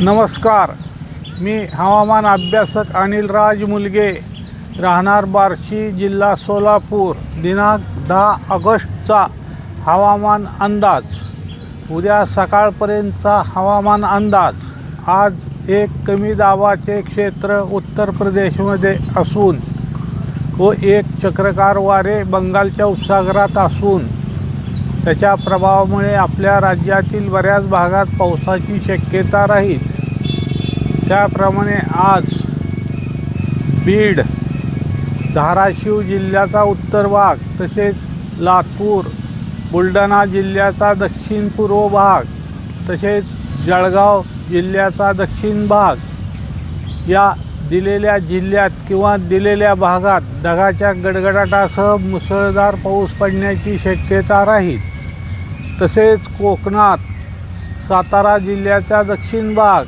नमस्कार. मी हवामान अभ्यासक अनिलराज मुलगे. राहणार बार्शी जिल्हा सोलापूर दिनांक दहा ऑगस्टचा हवामान अंदाज. उद्या सकाळपर्यंतचा हवामान अंदाज. आज एक कमी दाबाचे क्षेत्र उत्तर प्रदेशमध्ये असून व एक चक्रकार वारे बंगालच्या उपसागरात असून त्याच्या प्रभावामुळे आपल्या राज्यातील बऱ्याच भागात पावसाची शक्यता राहील. त्याप्रमाणे आज बीड धाराशिव जिल्ह्याचा उत्तर भाग तसेच लातूर बुलढाणा जिल्ह्याचा दक्षिण पूर्व भाग तसेच जळगाव जिल्ह्याचा दक्षिण भाग या दिलेल्या जिल्ह्यात किंवा दिलेल्या भागात ढगाच्या गडगडाटासह मुसळधार पाऊस पडण्याची शक्यता राहील. तसेच कोकणात सातारा जिल्ह्याचा दक्षिण भाग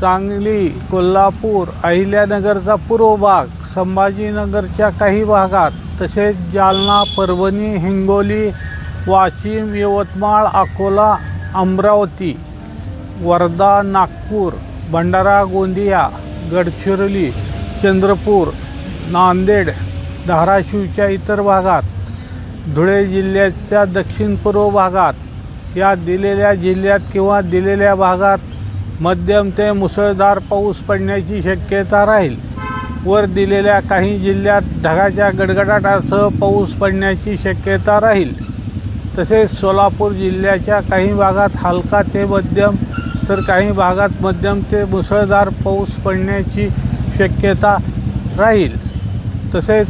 सांगली कोल्हापूर अहिल्यानगरचा पूर्व भाग संभाजीनगरच्या काही भागात तसेच जालना परभणी हिंगोली वाशिम यवतमाळ अकोला अमरावती वर्धा नागपूर भंडारा गोंदिया गडचिरोली चंद्रपूर नांदेड धाराशिवच्या इतर भागात धुळे जिल्ह्याच्या दक्षिण पूर्व भागात या दिलेल्या जिल्ह्यात किंवा दिलेल्या भागात मध्यम ते मुसळधार पाऊस पडण्याची शक्यता राहील. वर दिलेल्या काही जिल्ह्यात ढगाच्या गडगडाटासह पाऊस पडण्याची शक्यता राहील. तसेच सोलापूर जिल्ह्याच्या काही भागात हलका ते मध्यम तर काही भागात मध्यम ते मुसळधार पाऊस पडण्याची शक्यता राहील. तसेच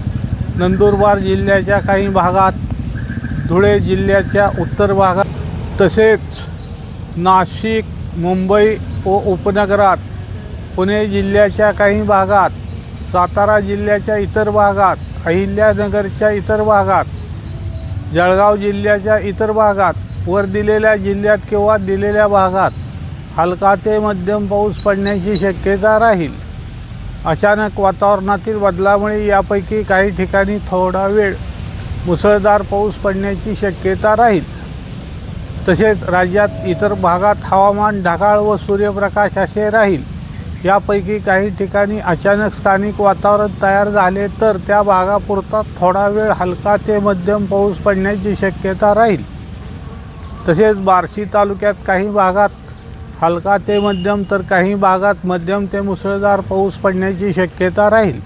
नंदुरबार जिल्ह्याच्या काही भागात धुळे जिल्ह्याच्या उत्तर भागात तसेच नाशिक मुंबई व उपनगरात पुणे जिल्ह्याच्या काही भागात सातारा जिल्ह्याच्या इतर भागात अहिल्यानगरच्या इतर भागात जळगाव जिल्ह्याच्या इतर भागात वर दिलेल्या जिल्ह्यात किंवा दिलेल्या भागात हलका ते मध्यम पाऊस पडण्याची शक्यता राहील. अचानक वातावरणातील बदलामुळे यापैकी काही ठिकाणी थोडा वेळ मुसळधार पाऊस पडण्याची शक्यता राहील. तसेच राज्यात इतर भागात हवामान ढगाळ व सूर्यप्रकाश असे राहील. यापैकी काही ठिकाणी अचानक स्थानिक वातावरण तयार झाले तर त्या भागापुरता थोडा वेळ हलका ते मध्यम पाऊस पडण्याची शक्यता राहील. तसेच बार्शी तालुक्यात काही भागात हलका ते मध्यम तर काही भागात मध्यम ते मुसळधार पाऊस पडण्याची शक्यता राहील.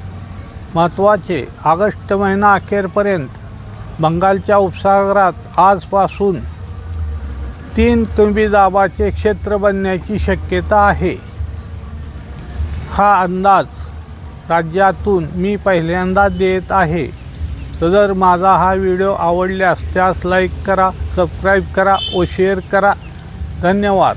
महत्त्वाचे ऑगस्ट महिना अखेरपर्यंत बंगालच्या उपसागरात आजपासून तीन कमी दाबाचे क्षेत्र बनण्याची शक्यता आहे. हा अंदाज राज्यातून मी पहिल्यांदा देत आहे. जर माझा हा व्हिडिओ आवडल्यास त्यास लाईक करा सबस्क्राईब करा व शेअर करा. धन्यवाद.